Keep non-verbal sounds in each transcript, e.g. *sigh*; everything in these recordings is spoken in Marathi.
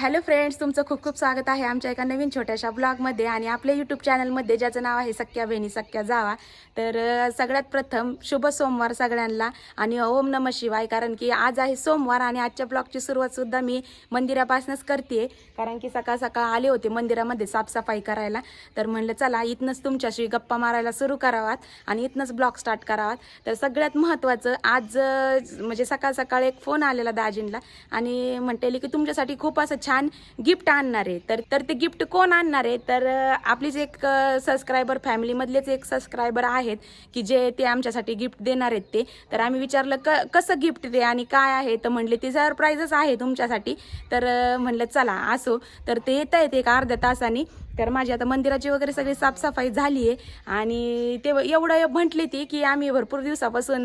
हॅलो फ्रेंड्स तुमचं खूप खूप स्वागत आहे आमच्या एका नवीन छोट्याशा ब्लॉगमध्ये आणि आपल्या यूट्यूब चॅनलमध्ये ज्याचं नाव आहे सख्या बहिणी सख्या जावा. तर सगळ्यात प्रथम शुभ सोमवार सगळ्यांना आणि ओम नम शिवाय कारण की आज आहे सोमवार आणि आजच्या ब्लॉगची सुरुवातसुद्धा मी मंदिरापासूनच करते कारण की सकाळ सकाळ आले होते मंदिरामध्ये साफसफाई करायला. तर म्हणलं चला इथनंच तुमच्याशी गप्पा मारायला सुरू करावात आणि इथनंच ब्लॉग स्टार्ट करावात. तर सगळ्यात महत्त्वाचं आज म्हणजे सकाळ सकाळ एक फोन आलेला दाजींला आणि म्हणतेली की तुमच्यासाठी खूप असं छान गिफ्ट आणणार आहे. तर तर ते गिफ्ट कोण आणणार आहे? तर आपलीच एक सबस्क्रायबर फॅमिलीमधलेच एक सबस्क्रायबर आहेत की जे ते आमच्यासाठी गिफ्ट देणार आहेत ते. तर आम्ही विचारलं क कसं गिफ्ट दे आणि काय आहे? तर म्हणले ते सरप्राईजच आहे तुमच्यासाठी. तर म्हणलं चला असो. तर ते येत आहेत एक अर्ध्या तासाने. तर माझी आता मंदिराची वगैरे सगळी साफसफाई झाली आहे आणि ते एवढं म्हटली ती की आम्ही भरपूर दिवसापासून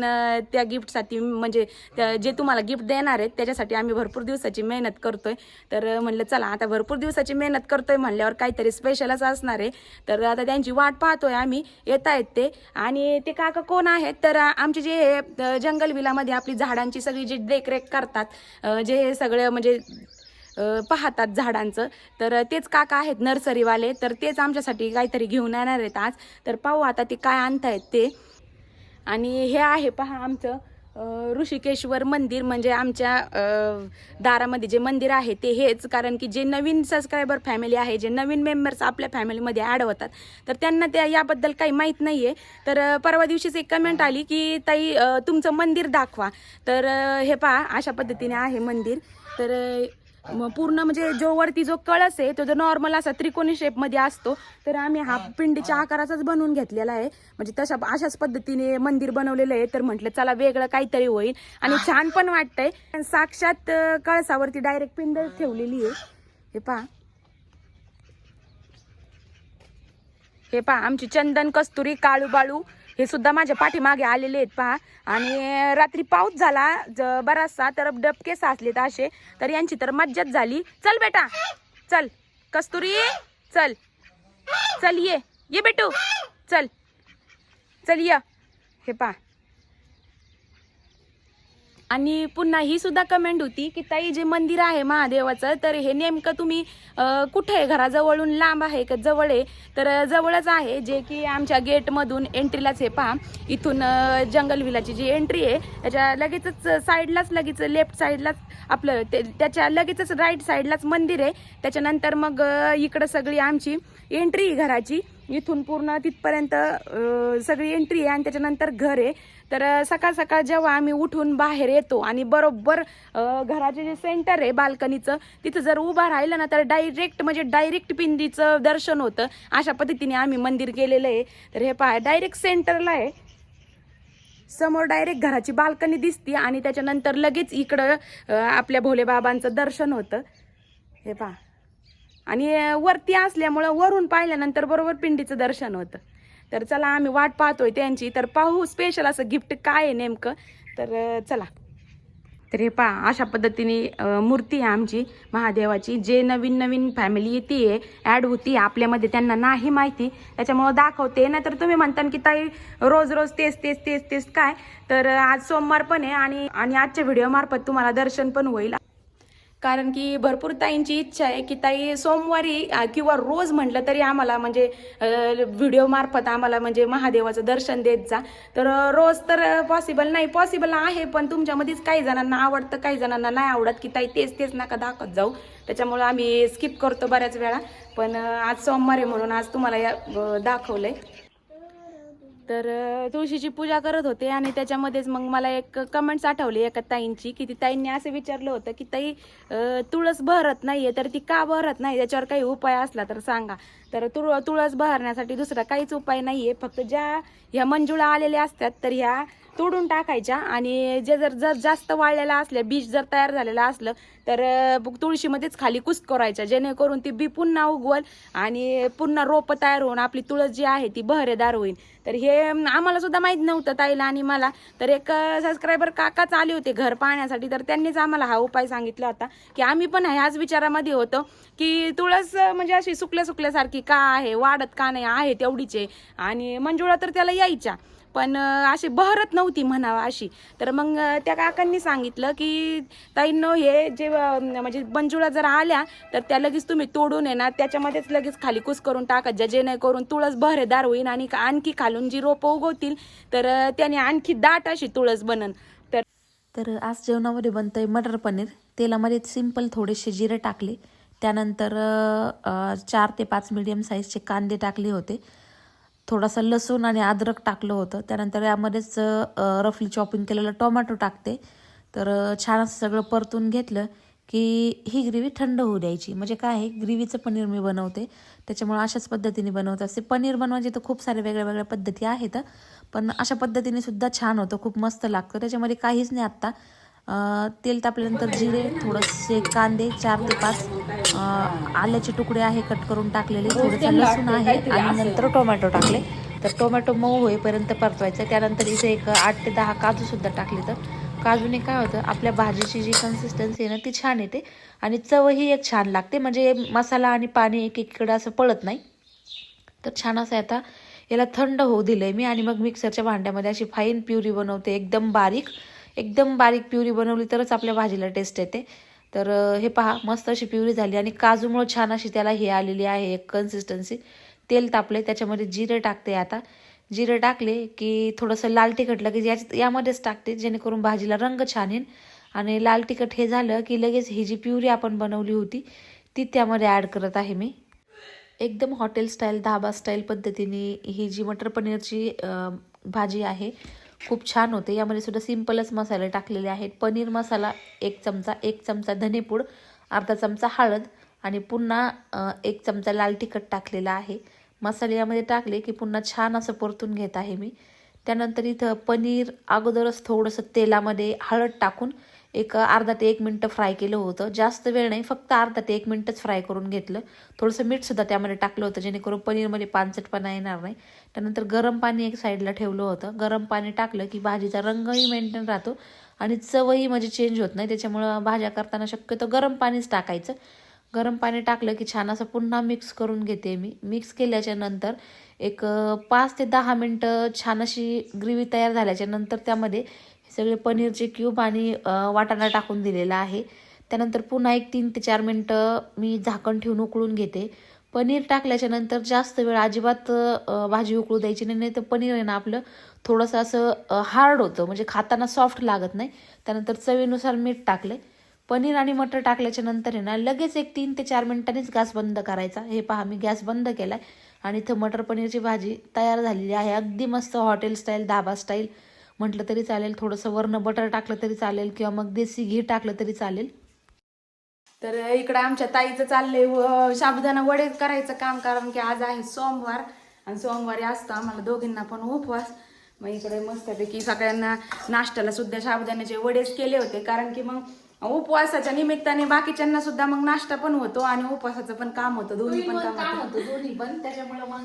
त्या गिफ्टसाठी म्हणजे त्या जे तुम्हाला गिफ्ट देणार आहेत त्याच्यासाठी आम्ही भरपूर दिवसाची मेहनत करतोय. तर म्हणलं चला आता भरपूर दिवसाची मेहनत करतोय म्हणल्यावर काहीतरी स्पेशलच असणार आहे. तर आता त्यांची वाट पाहतोय आम्ही येत आहेत ते. आणि ते काका कोण आहेत? तर आमचे जे जंगल विलामध्ये आपली झाडांची सगळी जी देखरेख करतात जे हे सगळं म्हणजे पाहतात झाडांचं. तर तेच काका आहेत नर्सरीवाले तर तेच आमच्यासाठी काहीतरी घेऊन येणार आहेत आज. तर पाहू आता ते काय आणतायत ते. आणि हे आहे पहा आमचं ऋषिकेश्वर मंदिर. म्हणजे आमच्या दारामध्ये जे मंदिर आहे ते हेच. कारण की जे नवीन सबस्क्रायबर फॅमिली आहे जे नवीन मेंबर्स आपल्या फॅमिलीमध्ये ॲड होतात तर त्यांना त्या याबद्दल काही माहीत नाही आहे तर परवा दिवशीच एक कमेंट आली की ताई तुमचं मंदिर दाखवा. तर हे पहा अशा पद्धतीने आहे मंदिर. तर पूर्ण म्हणजे जो वरती जो कळस आहे तो जो नॉर्मल असा त्रिकोणी शेपमध्ये असतो तर आम्ही हा पिंडीच्या आकाराचाच बनवून घेतलेला आहे. म्हणजे तशा अशाच पद्धतीने मंदिर बनवलेलं आहे तर म्हटलं चला वेगळं काहीतरी होईल. आणि छान पण वाटतंय. साक्षात कळसावरती डायरेक्ट पिंड ठेवलेली आहे. हे पहा. हे पहा आमची चंदन कस्तुरी काळू बाळू हे सुद्धा माझ्या पाठीमागे आलेले आहेत पहा. आणि रात्री पाऊस झाला ज- बराचसा तर डबके साचलेत असे. तर यांची तर मज्जाच झाली. चल बेटा. चल. कस्तुरी चल. चल ये. ये बेटू. चल. चल ये. हे पहा. आणि पुन्हा ही सुद्धा कमेंट होती की ताई जे मंदिर आहे महादेवाचं तर हे नेमकं तुम्ही कुठे आहे? घराजवळून लांब आहे का जवळ आहे? तर जवळच आहे जे की आमच्या गेटमधून एंट्रीलाच आहे पहा. इथून जंगल विलाची जी एंट्री आहे त्याच्या लगेचच साईडलाच लगेच लेफ्ट साईडलाच आपलं ते त्याच्या लगेचच राईट साईडलाच मंदिर आहे. त्याच्यानंतर मग इकडं सगळी आमची एंट्री घराची. इथून पूर्ण तिथपर्यंत सगळी एंट्री आहे आणि त्याच्यानंतर घर आहे. तर सकाळ सकाळ जेव्हा आम्ही उठून बाहेर येतो आणि बरोबर घराचे जे सेंटर आहे बाल्कनीचं तिथं जर उभा राहिलं ना तर डायरेक्ट म्हणजे डायरेक्ट पिंडीचं दर्शन होतं. अशा पद्धतीने आम्ही मंदिर गेलेलं आहे. तर हे पहा डायरेक्ट सेंटरला आहे. समोर डायरेक्ट घराची बाल्कनी दिसते आणि त्याच्यानंतर लगेच इकडं आपल्या भोलेबाबांचं दर्शन होतं. हे पहा. आणि वरती असल्यामुळं वरून पाहिल्यानंतर बरोबर पिंडीचं दर्शन होतं. तर चला आम्ही वाट पाहतोय त्यांची. तर पाहू स्पेशल असं गिफ्ट काय आहे नेमकं. तर चला. तर हे पहा अशा पद्धतीने मूर्ती आहे आमची महादेवाची. जे नवीन नवीन फॅमिली येते आहे ॲड होती आपल्यामध्ये त्यांना नाही माहिती. त्याच्यामुळं दाखवते. नाहीतर तुम्ही म्हणता की ताई रोज रोज तेच तेच तेच तेच काय? तर आज सोमवार पण आहे आणि आणि आजच्या व्हिडिओमार्फत तुम्हाला दर्शन पण होईल. कारण की भरपूर ताईंची इच्छा आहे की ताई सोमवारी किंवा रोज म्हटलं तरी आम्हाला म्हणजे व्हिडिओ मार्फत आम्हाला म्हणजे महादेवाचं दर्शन देत जा. तर रोज तर पॉसिबल नाही पॉसिबल आहे पण तुमच्यामध्येच काही जणांना आवडतं काही जणांना नाही आवडत की ताई तेच तेच नका दाखवत जाऊ. त्याच्यामुळं आम्ही स्किप करतो बऱ्याच वेळा. पण आज सोमवार आहे म्हणून आज तुम्हाला या दाखवलं आहे तर तुळशीची पूजा करत होते आणि त्याच्यामध्येच मग मला एक कमेंट्स आठवली एका ताईंची की ती ताईंनी असं विचारलं होतं की ताई तुळस भरत नाहीये तर ती का भरत नाही? त्याच्यावर काही उपाय असला तर सांगा. तर तुळ तुळस बहरण्यासाठी दुसरा काहीच उपाय नाही आहे फक्त ज्या ह्या मंजुळा आलेल्या असतात तर ह्या तोडून टाकायच्या. आणि जे जर जर जास्त वाळलेलं असलं बीज जर तयार झालेलं असलं तर तुळशीमध्येच खाली कुस करायच्या. जेणेकरून ती बी पुन्हा उगवल आणि पुन्हा रोपं तयार होऊन आपली तुळस जी आहे ती बहरेदार होईल. तर हे आम्हाला सुद्धा माहीत नव्हतं ताईला आणि मला. तर एक सबस्क्रायबर काकाच आले होते घर पाहण्यासाठी. तर त्यांनीच आम्हाला हा उपाय सांगितला होता की आम्ही पण ह्याच विचारामध्ये होतो की तुळस म्हणजे अशी सुकल्या सुकल्यासारखी की का आहे वाढत का नाही आहे तेवढीचे. आणि मंजुळा तर त्याला यायच्या. पण अशी बहरत नव्हती म्हणावं अशी. तर मग त्या काकांनी सांगितलं की ताईंनो हे जे म्हणजे मंजुळा जर आल्या तर त्या लगेच तुम्ही तोडून आहे ना. त्याच्यामध्येच लगेच खाली कुस करून टाकायच्या जेणेकरून तुळस बहरेदार होईल आणि आणखी खालून जी रोपं उगवतील तर त्याने आणखी दाट अशी तुळस बनन. तर तर आज जेवणामध्ये बनतंय मटर पनीर. तेलामध्ये सिंपल थोडेसे जिरे टाकले. त्यानंतर चार ते पाच मिडियम साईजचे कांदे टाकले होते. थोडासा लसूण आणि अद्रक टाकलं होतं. त्यानंतर यामध्येच रफली चॉपिंग केलेलं टोमॅटो टाकते. तर छान असं सगळं परतून घेतलं की ही ग्रेव्ही थंड होऊ द्यायची. म्हणजे काय आहे ग्रेव्हीचं पनीर मी बनवते. त्याच्यामुळे अशाच पद्धतीने बनवत. असते पनीर बनवायचे तर खूप सारे वेगळ्या वेगळ्या पद्धती आहेत. पण अशा पद्धतीने सुद्धा छान होतं. खूप मस्त लागतं. त्याच्यामध्ये काहीच नाही आत्ता. तेल तापल्यानंतर जिरे थोडंसे कांदे चार ते पाच आल्याचे तुकडे आहे कट करून टाकलेले. थोडंसं लसूण आहे आणि नंतर टोमॅटो टाकले. तर टोमॅटो मऊ होईपर्यंत परतवायचं. त्यानंतर इथे एक आठ ते दहा काजूसुद्धा टाकले तर. काजूने काय होतं आपल्या भाजीची जी कन्सिस्टन्सी आहे ना ती छान येते. आणि चवही एक छान लागते. म्हणजे मसाला आणि पाणी एक एकीकडं असं पळत नाही. तर छान असं आता. याला थंड होऊ दिलंय मी आणि मग मिक्सरच्या भांड्यामध्ये अशी फाईन प्युरी बनवते. एकदम बारीक. एकदम बारीक प्युरी बनवली तरच आपल्या भाजीला टेस्ट येते. तर हे पहा मस्त अशी प्युरी झाली आणि काजूमुळं छान अशी त्याला हे आलेली आहे एक कन्सिस्टन्सी तेल तापले त्याच्यामध्ये जिरे टाकते आता. जिरे टाकले की थोडंसं लाल तिखट लगेच याच यामध्येच टाकते जेणेकरून भाजीला रंग छान येईल. आणि लाल तिखट हे झालं की लगेच ही जी प्युरी आपण बनवली होती ती त्यामध्ये ॲड करत आहे मी. एकदम हॉटेल स्टाईल धाबा स्टाईल पद्धतीने ही जी मटर पनीरची भाजी आहे खूप छान होते. यामध्ये सुद्धा सिम्पलच मसाले टाकलेले आहेत. पनीर मसाला एक चमचा एक चमचा धनेपूड अर्धा चमचा हळद आणि पुन्हा एक चमचा लाल तिखट टाकलेला आहे. मसाले यामध्ये टाकले की पुन्हा छान असं परतून घेत आहे मी. त्यानंतर इथं पनीर अगोदरच थोडंसं तेलामध्ये हळद टाकून एक अर्धा ते एक मिनटं फ्राय केलं होतं. जास्त वेळ नाही फक्त अर्धा ते एक मिनटंच फ्राय करून घेतलं. थोडंसं मीठसुद्धा त्यामध्ये टाकलं होतं जेणेकरून पनीरमध्ये पानसटपणा येणार नाही. त्यानंतर गरम पाणी एक साईडला ठेवलं होतं. गरम पाणी टाकलं की भाजीचा रंगही मेंटेन राहतो आणि चवही म्हणजे चेंज होत नाही. त्याच्यामुळं भाज्या करताना शक्यतो गरम पाणीच टाकायचं. गरम पाणी टाकलं की छान असं पुन्हा मिक्स करून घेते मी. मिक्स केल्याच्यानंतर एक पाच ते दहा मिनटं छान अशी ग्रेव्ही तयार झाल्याच्यानंतर त्यामध्ये हे सगळे पनीरचे क्यूब आणि वाटाणा टाकून दिलेला आहे. त्यानंतर पुन्हा एक तीन ते चार मिनटं मी झाकण ठेवून उकळून घेते. पनीर टाकल्याच्या नंतर जास्त वेळ अजिबात भाजी उकळू द्यायची नाही नाही तर पनीर आहे ना आपलं थोडंसं असं हार्ड होतं म्हणजे खाताना सॉफ्ट लागत नाही. त्यानंतर चवीनुसार मीठ टाकले. पनीर आणि मटर टाकल्याच्या नंतर आहे ना लगेच एक तीन ते चार मिनिटांनीच गॅस बंद करायचा. हे पहा मी गॅस बंद केला आहे आणि इथं मटर पनीरची भाजी तयार झालेली आहे. अगदी मस्त हॉटेल स्टाईल धाबा स्टाईल म्हटलं तरी चालेल थोडंसं वरण बटर टाकलं तरी चालेल किंवा मग देसी घी टाकलं तरी चालेल. तर इकडं आमच्या ताईचं चाललंय व साबुदाणा वडे करायचं काम कारण की आज आहे सोमवार. आणि सोमवारी असतं आम्हाला दोघींना पण उपवास. मग इकडे मस्तपैकी सगळ्यांना नाश्त्याला सुद्धा साबुदाण्याचे वडेच केले होते कारण की मग उपवासाच्या निमित्ताने बाकीच्यांना सुद्धा मग नाश्ता पण होतो आणि उपवासाचं पण काम होतं दोन्ही पण काम काम होतं. होतं दोन्ही पण. त्याच्यामुळे मग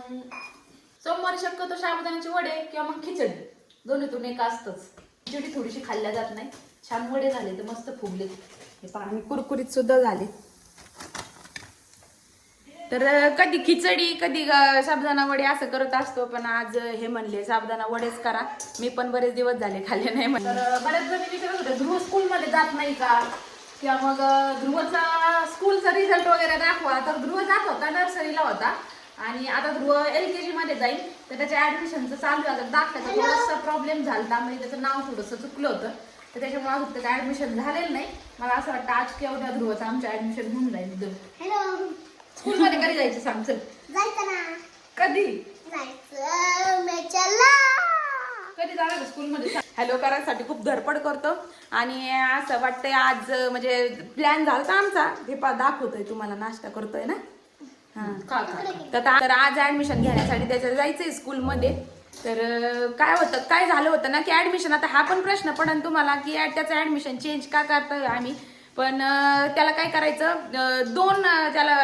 सोमवारी शक्यतो साबुदाण्याचे वडे किंवा मग खिचडी. दोन्हीतून एक असतंच. खिचडी थोडीशी खाल्ल्या जात नाही. छान वडे झाले तर मस्त फुगले हे पहा आणि कुरकुरीत सुद्धा झाले. तर कधी खिचडी कधी अं, साबुदाणा वडे असं करत असतो पण आज हे म्हणले साबुदाणा वडेच करा. मी पण बरेच दिवस झाले खाल्ले नाही म्हणले तर बऱ्याच जणी विचारत होत्या ध्रुव स्कूलमध्ये जात नाही का? किंवा मग ध्रुवचा स्कूलचा रिझल्ट वगैरे दाखवा. तर ध्रुव जात होता नर्सरीला होता. आणि आता ध्रुव एल के जी मध्ये जाईल. तर त्याच्या ऍडमिशनचं चालू आहे. आता दाखवायचा थोडासा प्रॉब्लेम झाला म्हणजे त्याचं नाव थोडंसं चुकलं होतं. तर त्याच्यामुळे अजून त्याचं ऍडमिशन झालेलं नाही. मला असं वाटतं आज किंवा उद्या ध्रुवचं आमचं ऍडमिशन होऊन जाईल. एकदम हॅलो स्कूलमध्ये कधी जायचं सांग चल. जायचं ना. कधी? जायचं मी चला. कधी जाणार स्कूलमध्ये? हॅलो करायसाठी खूप धडपड करतो. आणि असं वाटतंय आज म्हणजे प्लॅन झाला होता आमचा. हे पा दाखवतोय तुम्हाला नाश्ता करतोय ना? हा. तर तर आज ऍडमिशन घेण्यासाठी त्याचं जायचंय स्कूलमध्ये. तर काय होतं काय झालं होतं ना की ऍडमिशन आता हा पण प्रश्न पडेल तुम्हाला की त्याचं ऍडमिशन चेंज का करतोय आम्ही? पण त्याला काय करायचं दोन त्याला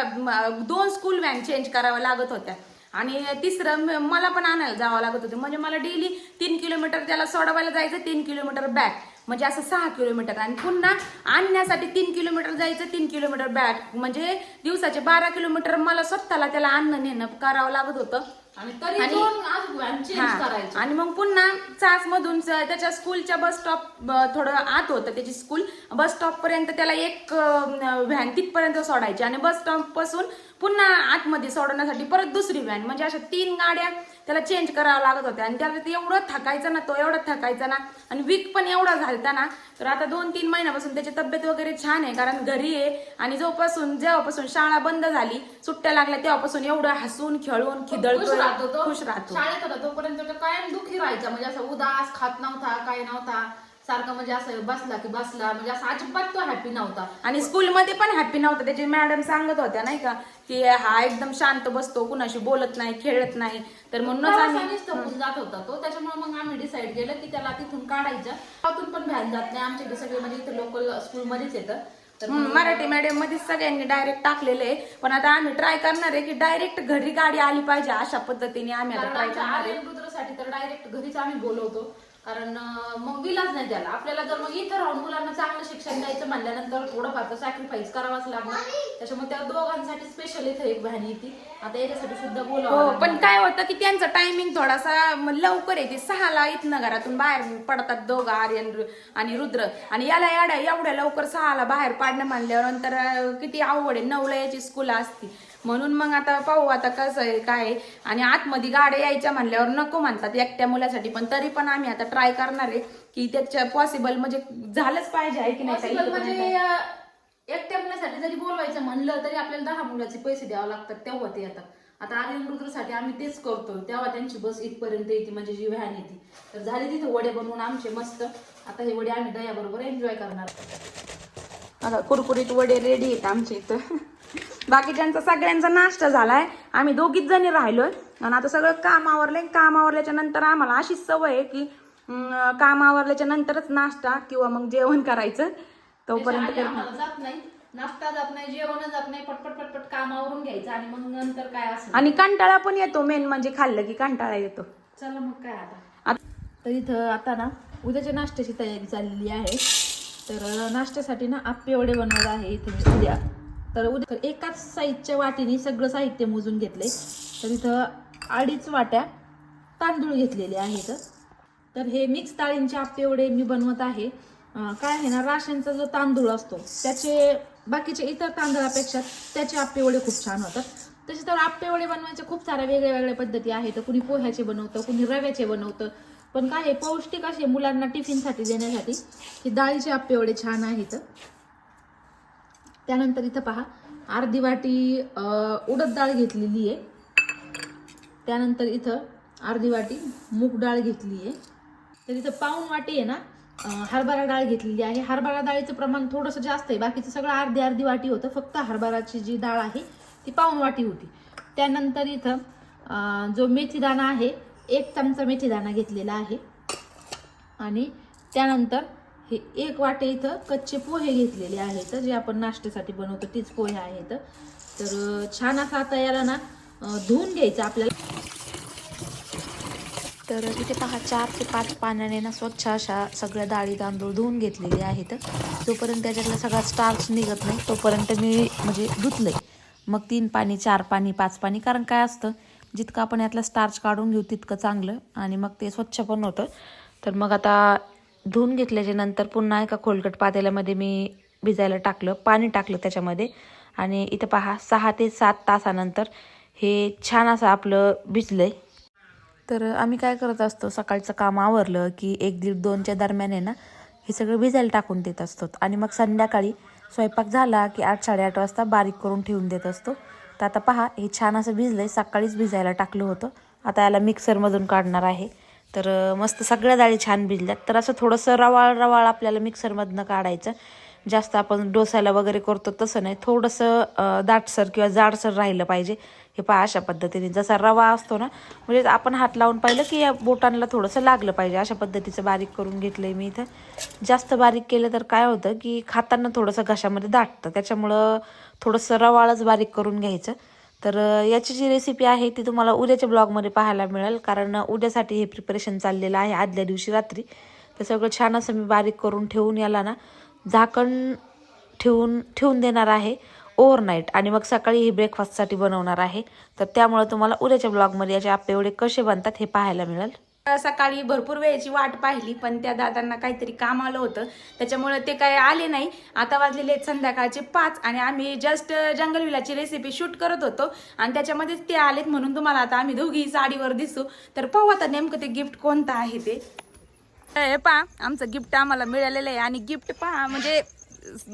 दोन स्कूल व्हॅन चेंज कराव्या लागत होत्या. आणि तिसरं मला पण आणायला जावं लागत होतं. म्हणजे मला डेली तीन किलोमीटर त्याला सोडवायला जायचं तीन किलोमीटर बॅक म्हणजे असं सहा किलोमीटर आणि पुन्हा आणण्यासाठी तीन किलोमीटर जायचं तीन किलोमीटर बॅक म्हणजे दिवसाचे बारा किलोमीटर मला स्वतःला त्याला आणणं नेणं करावं लागत होतं. आणि तरी आणि- दोन अजून व्हॅन चेंज. करायचे. आणि मग पुन्हा चास मधून त्याच्या स्कूलच्या बस स्टॉप थोडं आत होतं त्याची स्कूल बस स्टॉप पर्यंत त्याला एक व्हॅन तिथपर्यंत सोडायची. आणि बस स्टॉपपासून पुन्हा आतमध्ये सोडवण्यासाठी परत दुसरी व्हॅन म्हणजे अशा तीन गाड्या त्याला चेंज कराव्या लागत होत्या आणि त्याला ते एवढं थकायचं ना तो एवढं थकायचा ना आणि वीक पण एवढा झालता ना तर आता दोन तीन महिन्यापासून त्याची तब्येत वगैरे छान आहे कारण घरी आहे आणि जोपासून जेव्हापासून शाळा बंद झाली सुट्ट्या लागल्या तेव्हापासून एवढं हसून खेळून खुश खिदळतोय राहतो तो. खुश राहतो. शाळेत होता तोपर्यंत कायम दुखी राहायचा म्हणजे असं उदास खात नव्हता काय नव्हता. सारखं म्हणजे असं बसला की बसला म्हणजे असं अजिबात तो हॅपी नव्हता. आणि स्कूलमध्ये पण हॅपी नव्हता. त्याची मॅडम सांगत होत्या नाही का की हा एकदम शांत बसतो कुणाशी बोलत नाही खेळत नाही. तर म्हणूनच आम्ही थकून जात होता तो. त्याच्यामुळे मग आम्ही डिसाईड केलं की त्याला तिथून काढायचं. गावातून पण व्हॅन जात नाही. आमच्या इथे सगळे म्हणजे इथे लोकल स्कूलमध्येच येतं. मराठी मीडियममध्ये सगळ्यांनी डायरेक्ट टाकलेले आहे. पण आता आम्ही ट्राय करणार आहे की डायरेक्ट घरी गाडी आली पाहिजे अशा पद्धतीने आम्ही आता ट्राय करणार आहे. तर डायरेक्ट घरीच आम्ही बोलवतो. कारण मग विलाज नाही त्याला. आपल्याला जर मग इथं राहून मुलांना चांगलं शिक्षण द्यायचं म्हणल्यानंतर थोडंफार तर सॅक्रिफाईस करावाच लागणार. त्याच्यामुळे त्या दोघांसाठी स्पेशल इथं एक व्हॅन येते. आता याच्यासाठी सुद्धा बोलावं हो. पण काय होतं की त्यांचा टायमिंग थोडासा लवकर येते. सहाला इथनं घरातून बाहेर पडतात दोघं आर्यन आणि रुद्र. आणि याला याड्या एवढ्या लवकर सहाला बाहेर पाडणं म्हणल्यावर नंतर किती अवघड आहे. नऊला याची स्कूल असती. म्हणून मग आता पाहू आता कसं आहे काय. आणि आतमध्ये गाड्या यायच्या म्हणल्यावर नको म्हणतात एकट्या मुलासाठी पण तरी पण आम्ही आता ट्राय करणार आहे की त्याच्या पॉसिबल म्हणजे झालंच पाहिजे आहे की नाही? Possible म्हणजे अं, एकट्या मुलासाठी जरी बोलवायचं म्हणलं तरी आपल्याला दहा मुलाचे पैसे द्यावे लागतात तेव्हा ते येतात आता आर्यन रुद्रसाठी आम्ही तेच करतो तेव्हा त्यांची बस इथपर्यंत येते म्हणजे जी व्हॅन येते. तर झाले तिथे वडे बनवून आमचे मस्त. आता हे वडे आम्ही दह्याबरोबर एन्जॉय करणार. आता कुरकुरीत वडे रेडी आहेत आमच्या इथं. बाकीच्यांचा सगळ्यांचा नाश्ता झालाय. आम्ही दोघीच जणी राहिलोय. आणि आता सगळं काम आवरलंय. काम आवरल्याच्या नंतर आम्हाला अशीच सवय आहे की काम आवरल्याच्या नंतरच नाश्ता किंवा मग जेवण करायचं. तोपर्यंत जात नाही. नाश्ता जात नाही जेवण जात नाही. पटपट पटपट काम आवरून घ्यायचं आणि मग नंतर काय असेल. आणि कंटाळा पण येतो. मेन म्हणजे खाल्लं की कंटाळा येतो. चला मग काय आता. तर इथं आता ना उद्याच्या नाश्त्याची तयारी चाललेली आहे. तर नाश्त्यासाठी ना आप्पे वडे बनवत आहे इथे. मी उद्या. तर उद्या एकाच साईजच्या वाटीने सगळं साहित्य मोजून घेतले तर इथं अडीच वाट्या तांदूळ घेतलेले आहेत. तर हे मिक्स डाळींचे आप्पे मी बनवत आहे. काय आहे ना राशनचा जो तांदूळ असतो त्याचे बाकीचे इतर तांदळापेक्षा त्याचे आप्पे खूप छान होतात. तसे तर आप्पे वडे बनवायच्या खूप साऱ्या वेगळ्या वेगळ्या पद्धती आहेत. कुणी पोह्याचे बनवतं कुणी रव्याचे बनवतं. पण काय आहे पौष्टिक असे मुलांना टिफिनसाठी देण्यासाठी हे डाळीचे आप्पे छान आहेत. त्यानंतर इथं पहा अर्धी वाटी उडद डाळ घेतलेली आहे. त्यानंतर इथं अर्धी वाटी मूग डाळ घेतली आहे. तर इथं पाऊन वाटी आहे ना हरभरा डाळ घेतलेली आहे. हरभरा डाळीचं प्रमाण थोडंसं जास्त आहे. बाकीचं सगळं अर्धी अर्धी वाटी होतं. फक्त हरभराची जी डाळ आहे ती पाऊन वाटी होती. त्यानंतर इथं जो मेथीदाणा आहे एक चमचा मेथीदाणा घेतलेला आहे. आणि त्यानंतर हे एक वाटे इथं कच्चे पोहे घेतलेले आहेत. जे आपण नाश्त्यासाठी बनवतो तीच पोहे आहेत. तर छान असा आता याला ना धुवून घ्यायचं आपल्याला. तर इथे पहा चार ते पाच पाण्याने ना स्वच्छ अशा सगळ्या डाळी तांदूळ धुवून घेतलेले आहेत. जोपर्यंत त्याच्यातला सगळा स्टार्च निघत नाही. तोपर्यंत मी म्हणजे धुतलंय. मग तीन पाणी चार पाणी पाच पाणी कारण काय असतं जितकं आपण यातला स्टार्च काढून घेऊ तितकं चांगलं. आणि मग ते स्वच्छ पण होतं. तर मग आता धुवून घेतल्याच्या नंतर पुन्हा एका खोलकट पातेल्यामध्ये मी भिजायला टाकलं पाणी टाकलं त्याच्यामध्ये. आणि इथं पहा सहा ते सात तासानंतर हे छान असं आपलं भिजलं आहे तर आम्ही काय करत असतो सकाळचं काम आवरलं की एक दीड दोनच्या दरम्यान आहे ना हे सगळं भिजायला टाकून देत असतो. आणि मग संध्याकाळी स्वयंपाक झाला की आठ साडेआठ वाजता बारीक करून ठेवून देत असतो. तर आता पहा हे छान असं भिजलं आहे सकाळीच भिजायला टाकलं होतं. आता याला मिक्सरमधून काढणार आहे. तर मस्त सगळ्या डाळी छान भिजल्यात. तर असं थोडंसं रवाळ रवाळ आपल्याला मिक्सरमधनं काढायचं. जास्त आपण डोसायला वगैरे करतो तसं नाही. थोडंसं दाटसर किंवा जाडसर राहिलं पाहिजे. हे पहा अशा पद्धतीने. जसा रवा असतो ना म्हणजे आपण हात लावून पाहिलं की या बोटांना थोडंसं लागलं पाहिजे. अशा पद्धतीचं बारीक करून घेतलं आहे मी इथं. जास्त बारीक केलं तर काय होतं की खाताना थोडंसं घशामध्ये दाटतं. त्याच्यामुळं थोडंसं रवाळच बारीक करून घ्यायचं. तर याची जी रेसिपी आहे ती तुम्हाला उद्याच्या ब्लॉगमध्ये पाहायला मिळेल. कारण उद्यासाठी हे प्रिपरेशन चाललेलं आहे आदल्या दिवशी रात्री. तर सगळं छान असं मी बारीक करून ठेवून याला ना झाकण ठेवून ठेवून देणार आहे ओव्हरनाईट आणि मग सकाळी हे ब्रेकफास्टसाठी बनवणार आहे. तर त्यामुळे तुम्हाला उद्याच्या ब्लॉगमध्ये याचे आप्पे एवढे कसे बनतात हे पाहायला मिळेल. सकाळी भरपूर वेळेची वाट पाहिली पण त्या दादांना काहीतरी काम आलं होतं. त्याच्यामुळे ते काही आले नाही. आता वाजलेले आहेत संध्याकाळचे पाच आणि आम्ही जस्ट जंगलविलाची रेसिपी शूट करत होतो. आणि त्याच्यामध्येच ते आलेत म्हणून तुम्हाला आता आम्ही दोघी साडीवर दिसू. तर पाहू आता नेमकं ते गिफ्ट कोणतं आहे ते. हे पहा आमचं गिफ्ट आम्हाला मिळालेलं आहे. आणि गिफ्ट पहा म्हणजे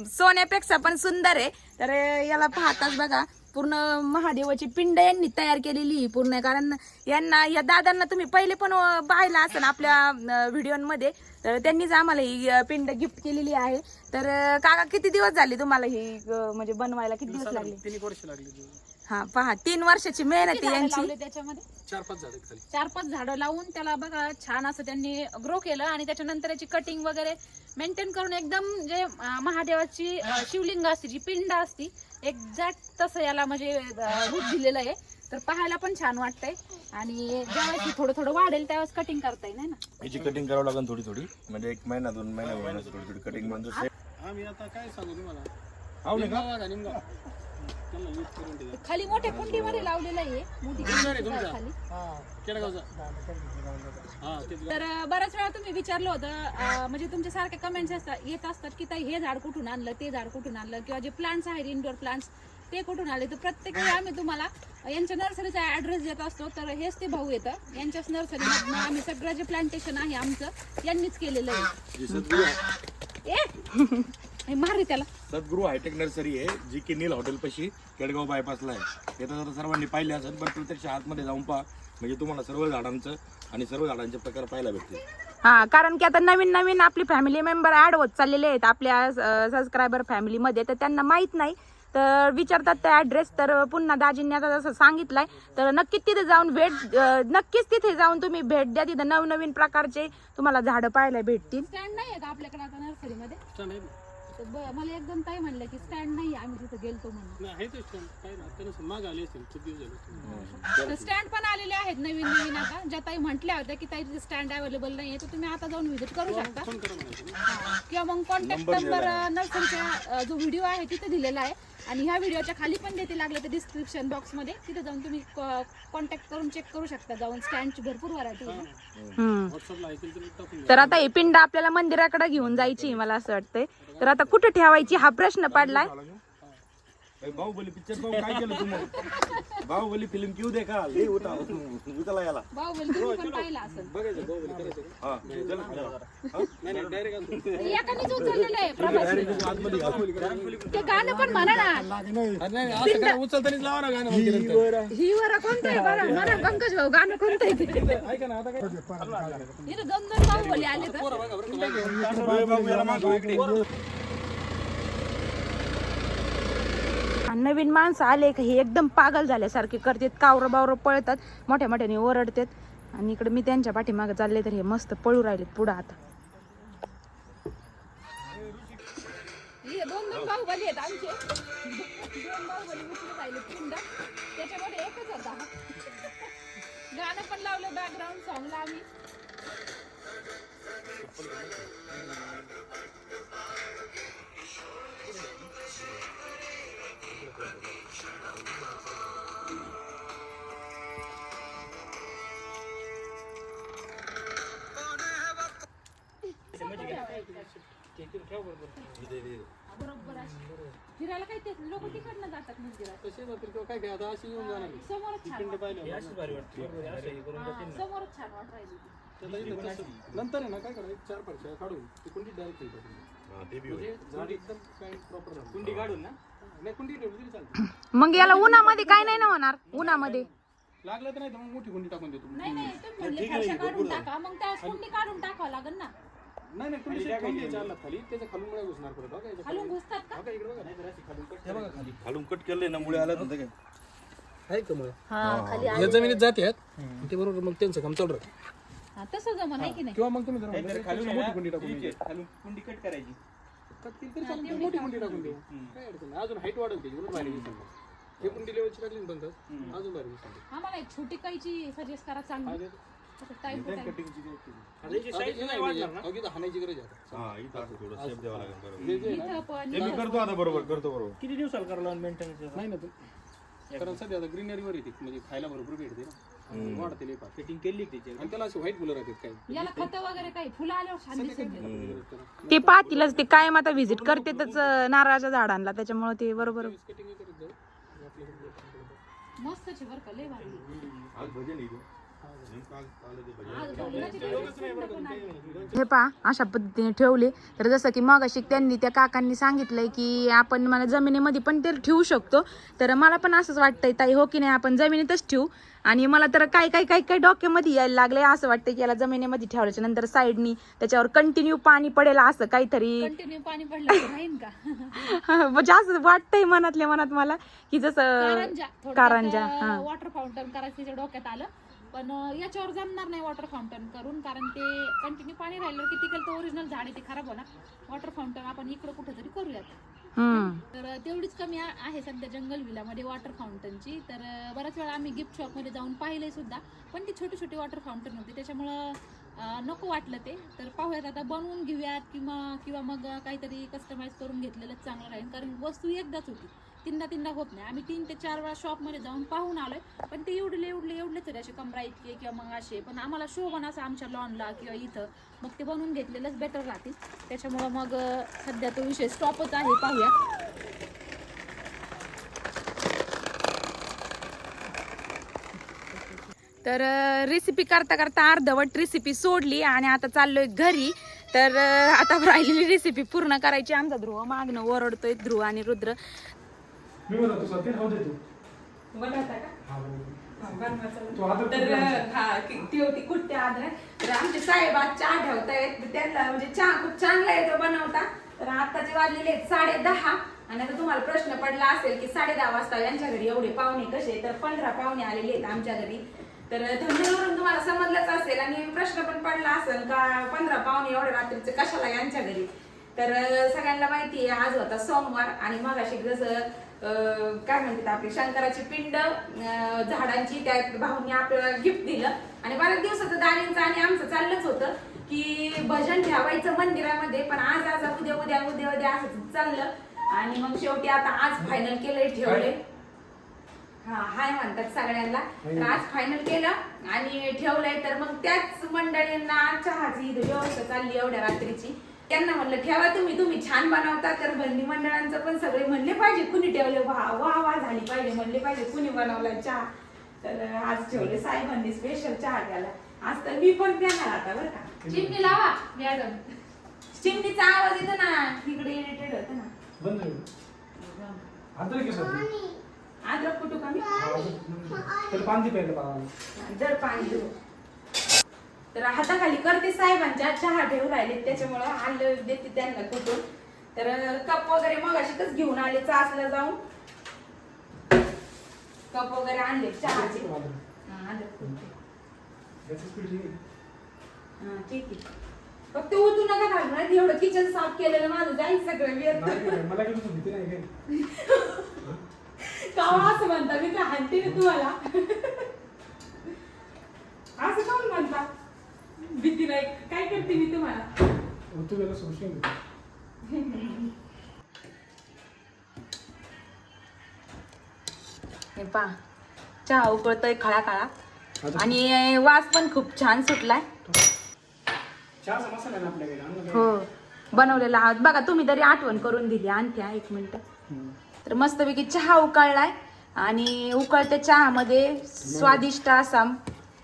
सोन्यापेक्षा पण सुंदर आहे. तर याला पाहताच बघा. पूर्ण महादेवाची पिंड यांनी तयार केलेली आहे पूर्ण. कारण यांना या दादांना तुम्ही पहिले पण पाहिलं असेल आपल्या व्हिडिओमध्ये तर त्यांनीच आम्हाला ही पिंड गिफ्ट केलेली आहे. तर काका किती दिवस झाले तुम्हाला ही म्हणजे बनवायला? किती दिवस लागले? तीन वर्ष लागली हा पहा तीन वर्षाची मेहनत यांची. त्याच्यामध्ये? चार पाच खाली. चार पाच झाडं लावून त्याला बघा छान असं त्यांनी ग्रो केलं आणि त्याच्यानंतर याची कटिंग वगैरे मेंटेन करून एकदम जे महादेवाची शिवलिंग असते जी पिंड असती एक्झॅक्ट तसं याला म्हणजे रूप दिलेलं आहे. तर पाहायला पण छान वाटतंय. आणि ज्यावेळेस हे थोडं थोडं वाढेल त्यावेळेस कटिंग करता येईल ना? याची कटिंग करावं लागेल थोडी थोडी. म्हणजे एक महिना दोन महिना महिन्याची थोडी थोडी कटिंग म्हणजे आम्ही आता काय सांगू तुम्हाला? खाली मोठ्या कुंडीमध्ये लावलेलं आहे. मोठी कुंडी? खाली. हा. तर बऱ्याच वेळा तुम्ही विचारलं होतं म्हणजे तुमच्या सारखे कमेंट्स असतात येत असतात की ताई हे झाड कुठून आणलं ते झाड कुठून आणलं किंवा जे प्लांट्स आहेत इंडोर प्लांट्स ते कुठून आले? तर प्रत्येक वेळी आम्ही तुम्हाला यांच्या नर्सरीचा ऍड्रेस देत असतो. तर हेच ते भाऊ येतं. यांच्याच नर्सरीमधनं आम्ही सगळं जे प्लांटेशन आहे आमचं यांनीच केलेलं आहे- ए हे मारे त्याला. सद्गुरू हायटेक नर्सरी आहे जी की नील हॉटेल पशी केडगाव बायपासला आहे. येतं जर सर्वांनी पाहिले असेल पण प्रत्यक्ष आतमध्ये जाऊन पहा. म्हणजे तुम्हाला सर्व झाडांचं आणि सर्व झाडांचे प्रकार पाहायला भेटतील. हा कारण की आता नवीन नवीन आपली फॅमिली मेंबर ऍड होत चाललेले आहेत. आपल्या सबस्क्रायबर फॅमिलीमध्ये तर त्यांना माहीत नाही. तर विचारतात ते ऍड्रेस तर पुन्हा दाजींनी आता जसं सांगितलंय तर नक्कीच तिथे जाऊन भेट अं, नक्कीच तिथे जाऊन तुम्ही भेट द्या. तिथं नवनवीन प्रकारचे तुम्हाला झाडं पाहायला भेटतील. स्टँड नाही आहे का आपल्याकडे आता नर्सरीमध्ये. तर ब- मला एकदम ताई म्हणलं की स्टँड नाही आहे, आम्ही तिथे गेलतो म्हणून. नाही आहे ते छान काय ना त्यांना माग आले असतील खूप दिवस झाले तर स्टँड पण आलेले आहेत नवीन नवीन आता. ज्या ताई म्हटल्या होत्या की ताई स्टँड अवेलेबल नाहीये तर तुम्ही आता जाऊन व्हिजिट करू शकता. फोन करा म्हणायचं हा. किंवा मग कॉन्टॅक्ट नंबर नर्सरीचा जो व्हिडिओ आहे तिथे दिलेला आहे. आणि ह्या व्हिडिओच्या खाली पण देते लागले तर डिस्क्रिप्शन बॉक्समध्ये तिथे जाऊन तुम्ही कॉन्टॅक्ट करून चेक करू शकता. जाऊन स्टँडची भरपूर व्हरायटी आहे हम्म. व्हॉट्सअपला ऐकून तुम्ही टाकून द्या. तर आता ही पिंड आपल्याला मंदिराकडे घेऊन जायची मला असं वाटतंय. तर आता कुठे ठेवायची हा प्रश्न पडलाय. बाहुबली पिक्चर पाहून काय केलं तुम्ही? बाहुबली फिल्म क्यू दे का? लई उचला याला. बाहुबली तुम्ही पण पाहिला असेल बघायचं बाहुबली करायचं. का? हा चल, चला. नाही नाही डायरेक्ट एकानेच उचललेलं आहे प्रभासने. आतमध्ये घाल. ते गाणं पण म्हणा ना. नाही असं काय उचलतानीच लावा ना गाणं. ही वर कोणतं आहे? बरं म्हणा पंकज भाऊ गाणं कोणतं आहे ते? ऐका ना आता काय? इथं दोन दोन बाहुबली आले तर. बघा बरं का, ए, बाबू, याला मागव इकडे. आणि नवीन माणसं आले का हे एकदम पागल झाल्यासारखे करतात. कावरं बावरं पळतात मोठ्या मोठ्याने ओरडतात. आणि इकडे मी त्यांच्या पाठीमागे चालले तर हे मस्त पळू राहिलेत पुढं आता. दोन दोन बाहुबली आहेत आमचे. दोन बाहुबली उचलून राहिले पिंड त्याच्यामध्ये एकच होता. गाणं पण लावलं बॅकग्राऊंड सॉंगला आम्ही. बरोबर फिरायला काय ते लोक तिकडनं जातात मंदिरात कसे जातील किंवा काय काय आता अशी येऊन जाणार आहे. समोरच छान पिंड पाहिलं हा, समोरच छान नंतर आहे ना काय करायचं चार पडशा काढून तिकडून डायरेक्ट हा, ते बी होईल. म्हणजे झाड एकदम काय प्रॉपर झालं कुंडी काढून ना? नाही कुंडी ठेवली तरी चालते. मग याला उन्हामध्ये काय नाही ना होणार? उन्हामध्ये. लागलं तर नाही तर मग मोठी कुंडी टाकून देतो. नाही नाही तुम्ही म्हणले फरशा काढून टाका. मग त्या कुंडी काढून टाकावं लागेल ना? नाही नाही कुंडी खाली. त्याच्या खालून मुळे घुसणार परत. बघा याच्या खालून घुसतात का? बघा इकडे बघा. नाही तर अशी खालून कट- हे बघा खाली. खालून कट केलंय ना मुळे आलं होतं काय? आहे का मुळे? या जमिनीत जाते ते बरोबर मग त्यांचं काम चालू राहतं. हा, तसं जमा नाही की नाही? किंवा मग तुम्ही जरा म्हणता, खालून मोठी कुंडी टाकून कुंडी कट करायची. तरी चालते मोठी कुंडी टाकून देऊ. काय अडचण नाही अजून हाईट त्याची उलट भारी दिसेल. हे कुंडी लेवलची टाकली ना बंद अजून भारी दिसेल आम्हाला एक छोटी काहीची सजेस्ट करा चांगली. अगदी हाणायची गरज आहे आता. हा इथं असं थोडं शेप द्यावं लागेल बरोबर. हे जे आहे ना, ते मी करतो आता बरोबर करतो बरोबर. किती दिवसाला नाही ना कारण सध्या आता ग्रीनरीवर येते म्हणजे खायला भरपूर भेटते ना. वाढते लेपा फिटिंग केली त्याची आणि त्याला असे व्हाईट फुलं राहतात काही. याला खत वगैरे काही? फुलं आल्यावर छान दिसत ते पाहतीलच ते कायम आता व्हिजिट करतेच नारळाच्या झाडांना. त्याच्यामुळे ते बरोबर. कटिंग करत जाऊ. मस्तच आहे बरं का लय भारी. आज भजन इथं. नेमकं आज चाललं ते भजन. हे पहा अशा पद्धतीने ठेवले. तर जसं की मगाशी त्यांनी त्या काकांनी सांगितलंय की आपण मला जमिनीमध्ये पण ते ठेवू शकतो. तर मला पण असंच वाटतंय ताई हो की नाही? आपण जमिनीतच ठेवू. आणि मला तर काय काय काय काय डोक्यामध्ये यायला लागले असं वाटतं की याला जमिनीमध्ये ठेवल्याच्या नंतर साईडनी त्याच्यावर कंटिन्यू पाणी पडेल असं काहीतरी. कंटिन्यू पाणी पडलं तर राहीन का? *laughs* म्हणजे असं वाटतंय मनातल्या मनात मला की जसं कारंजा वॉटर फाउंटन करायचं डोक्यात आलं. पण याच्यावर जमणार नाही वॉटर फाउंटन करून कारण ते कंटिन्यू पाणी राहिलं की तिकडे ओरिजिनल झाड आहे ते खराब होणार. वॉटर फाउंटन आपण इकडं कुठेतरी करूयात. तर तेवढीच कमी आहे सध्या जंगल विलामध्ये वॉटर फाउंटनची तर बऱ्याच वेळा आम्ही गिफ्ट शॉपमध्ये जाऊन पाहिले सुद्धा पण ती छोटी छोटी वॉटर फाउंटन होती. त्याच्यामुळं नको वाटलं ते. तर पाहूयात आता बनवून घेऊयात किंवा किंवा मग काहीतरी कस्टमाइज करून घेतलेलंच चांगलं राहील. कारण वस्तू एकदाच होती. तीनदा तीनदा होत नाही. आम्ही तीन ते चार वेळा शॉपमध्ये जाऊन पाहून आलोय. पण ते एवढले एवढले एवढलेच होते असे कमरा इतके किंवा मग असे. पण आम्हाला शोभन असं आमच्या लॉनला किंवा इथं. मग ते बनवून घेतलेलंच बेटर राहतील. त्याच्यामुळं मग सध्या तो विषय स्टॉपच आहे. पाहूया. तर रेसिपी करता करता अर्धवट रेसिपी सोडली आणि आता चाललोय घरी. तर आता राहिलेली रेसिपी पूर्ण करायची. आमचा ध्रुव मागणं ओरडतोय ध्रुव आणि रुद्र. मी म्हणतो राहू दे तू. तर हा की- ती होती कुठते आद्र? तर आमचे साहेब आज चहा ठेवतायत. तर त्यांना म्हणजे चहा खूप चांगला येतो बनवता. तर आताचे वाजलेले आहेत साडे दहा आणि आता तुम्हाला प्रश्न पडला असेल की साडे दहा वाजता यांच्या घरी एवढे पाहुणे कसे तर पंधरा पाहुणे आलेले आहेत आमच्या घरी. तर धन्यवाद तुम्हाला समजलंच असेल आणि प्रश्न पण पडला असेल का पंधरा पाहुणे एवढ्या रात्रीचे कशाला यांच्या घरी? तर सगळ्यांना माहिती आहे आज होता सोमवार आणि मगाशी जसं काय म्हणतात आपली शंकराची पिंड झाडांची त्या भाऊनी आपल्याला गिफ्ट दिलं. आणि बऱ्याच दिवसाचं दाणींचं आणि आमचं चाललंच होतं की भजन ठेवायचं मंदिरामध्ये पण आज आज उद्या उद्या उद्या उद्या असं चाललं. आणि मग शेवटी आता आज फायनल केलंय ठेवले हा हाय म्हणतात सगळ्यांना. तर आज फायनल केलं आणि ठेवलंय. तर मग त्याच मंडळींना चहाची व्यवस्था चालली एवढ्या रात्रीची. त्यांना म्हणलं ठेवा तुम्ही तुम्ही छान बनवता. तर भरणी मंडळांचं पण सगळे म्हणले पाहिजे कुणी ठेवले? वा वा वा झाली पाहिजे म्हणले पाहिजे कुणी बनवलाय चहा? तर आज ठेवले साहेबांनी स्पेशल चहा केला आज तर मी पण देणार आता बरं का. चिमणी लावा मॅडम. चिमणीचा आवाज येतो ना तिकडे इरिटेड होतं ना. बंद अद्रक कुठू कमी? तर पाणी प्यायला जर पाणी तर हाताखाली करते साहेबांच्या चहा ठेवून राहिले. त्याच्यामुळं आलं देते त्यांना कुठून. तर कप वगैरे मग अशीच घेऊन आले चासला जाऊन. कप वगैरे आणले चहाचे. ठीक आहे. फक्त उतू नका घालू ना एवढं किचन साफ केलेलं माझं जाईल सगळं का *laughs* असं म्हणता मी काय हाणते ना तुम्हाला? *laughs* असं काऊन म्हणता? भीती नाही. काय करते मी तुम्हाला? सोडशील हे पा चहा उकळतोय खळा काळा. आणि वास पण खूप छान सुटलाय. चहाचा मसाला आहे ना आपल्याकडे? आणला काय? हो. बनवलेला आहात. बघा तुम्ही तरी आठवण करून दिली. आणत्या एक मिनिट. तर मस्तपैकी चहा उकळलाय. आणि उकळत्या चहामध्ये स्वादिष्ट असा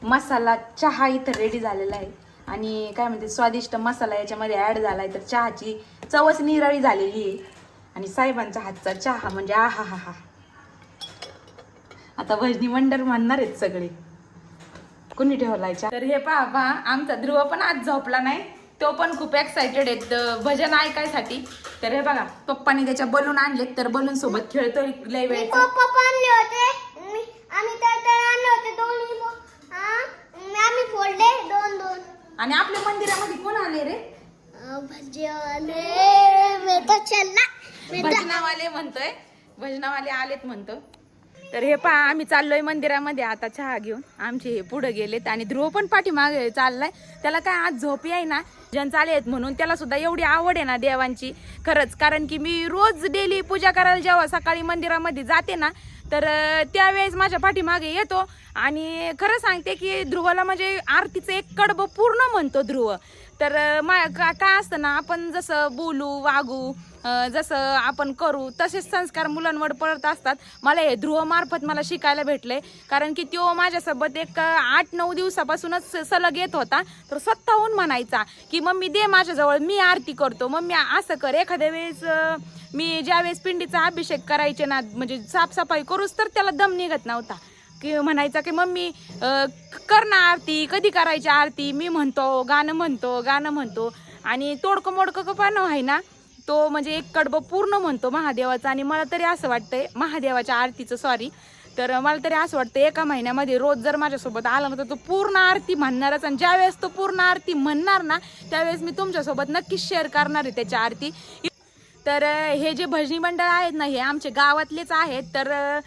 मसाला चहा इथं रेडी झालेला आहे. आणि काय म्हणते स्वादिष्ट मसाला याच्यामध्ये ऍड झालाय. तर चहाची चवच निराळी झालेली आहे. आणि साहेबांच्या हातचा चहा म्हणजे आ हा हा हा आता भजनी मंडळ म्हणणार आहेत सगळे. कुणी ठेवलाय चहा? तर हे पहा पहा आमचा ध्रुव पण आज झोपला नाही. तो पण खूप एक्साइटेड आहेत भजन ऐकायसाठी. तर हे बघा पप्पाने त्याच्या बलून आणलेत तर बलून सोबत खेळतोय. लय वेळेचं फोडले दोन दोन. आणि आपल्या मंदिरामध्ये कोण आले रे? भजनावाले म्हणतोय. भजनावाले आलेत म्हणतो. तर हे पहा आम्ही चाललोय मंदिरामध्ये. आता चहा घेऊन आमचे हे पुढे गेलेत आणि ध्रुव पण पाठीमागे चाललाय. त्याला काय आज झोप आहे ना? जन चालेत म्हणून त्याला सुद्धा एवढी आवड आहे ना देवांची. खरंच कारण की मी रोज डेली पूजा करायला जेव्हा सकाळी मंदिरामध्ये जाते ना तर त्यावेळेस माझ्या पाठीमागे येतो आणि खरं सांगते की ध्रुवाला म्हणजे आरतीचं एक कडबं पूर्ण म्हणतो ध्रुव. तर मा का- काय असतं ना आपण जसं बोलू वागू जसं आपण करू तसेच संस्कार मुलांवर पडत असतात. मला हे ध्रुवमार्फत मला शिकायला भेटले. कारण की तो माझ्यासोबत एक आठ नऊ दिवसापासूनच सलग येत होता. तर स्वतःहून म्हणायचा की मम्मी दे माझ्याजवळ मी आरती करतो. मम्मी असं कर. एखाद्या वेळेस मी ज्यावेळेस पिंडीचा अभिषेक करायचे ना म्हणजे साफसफाई करूच तर त्याला दम निघत नव्हता. की म्हणायचा की मम्मी करणार कर ना आरती कधी करायची आरती? मी म्हणतो गाणं म्हणतो गाणं म्हणतो. आणि तोडकं मोडकं पण आहे ना तो म्हणजे एक कडबं पूर्ण म्हणतो महादेवाचं. आणि मला तरी असं वाटतंय महादेवाच्या आरतीचं सॉरी तर मला तरी असं वाटतं एका महिन्यामध्ये रोज जर माझ्यासोबत आला ना तर तो पूर्ण आरती म्हणणारच. आणि ज्यावेळेस तो पूर्ण आरती म्हणणार ना त्यावेळेस मी तुमच्यासोबत नक्कीच शेअर करणार आहे त्याची आरती. तर हे जे भजनी मंडळ आहेत ना हे आमचे गावातलेच आहेत. तर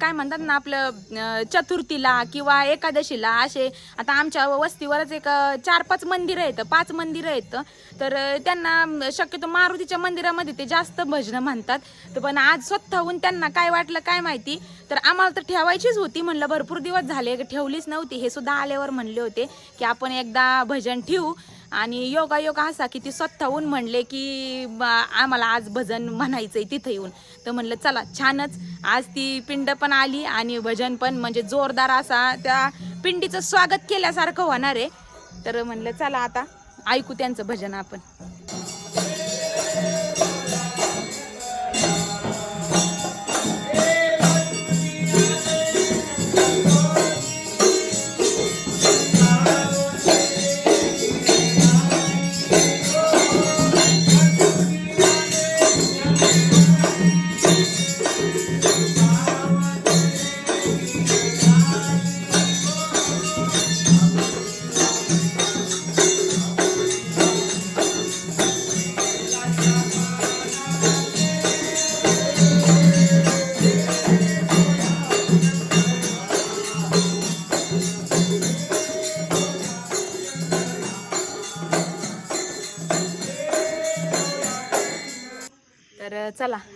काय म्हणतात ना आपलं चतुर्थीला किंवा एकादशीला असे आता आमच्या वस्तीवरच एक चार पाच मंदिरं आहेत पाच मंदिरं आहेत. तर त्यांना शक्यतो मारुतीच्या मंदिरामध्ये ते जास्त भजनं म्हणतात. तर पण आज स्वतःहून त्यांना काय वाटलं काय माहिती? तर आम्हाला तर ठेवायचीच होती म्हणलं भरपूर दिवस झाले ठेवलीच नव्हती. हे सुद्धा आल्यावर म्हणले होते की आपण एकदा भजन ठेवू. आणि योगायोग असा की ती स्वतःहून म्हणले की बा, आम्हाला आज भजन म्हणायचं आहे तिथं येऊन. तर म्हणलं चला छानच. आज ती पिंड पण आली आणि भजन पण म्हणजे जोरदार असा त्या पिंडीचं स्वागत केल्यासारखं होणार आहे. तर म्हणलं चला आता ऐकू त्यांचं भजन आपण.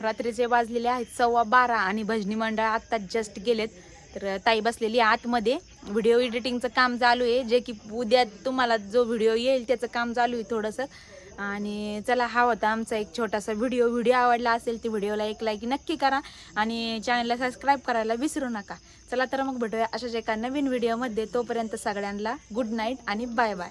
रात्रीचे वाजलेले आहेत सव्वा बारा आणि भजनी मंडळ आत्ताच जस्ट गेलेत. तर ताई बसलेली आहे आतमध्ये. व्हिडिओ एडिटिंगचं काम चालू आहे. जे की उद्या तुम्हाला जो व्हिडिओ येईल त्याचं काम चालू आहे थोडंसं. आणि चला हा होता आमचा एक छोटासा व्हिडिओ व्हिडिओ आवडला असेल ती व्हिडिओला एक लाईक नक्की करा आणि चॅनलला सबस्क्राईब करायला विसरू नका. चला तर मग भेटूया अशाच एका नवीन व्हिडिओमध्ये तोपर्यंत सगळ्यांना गुड नाईट आणि बाय बाय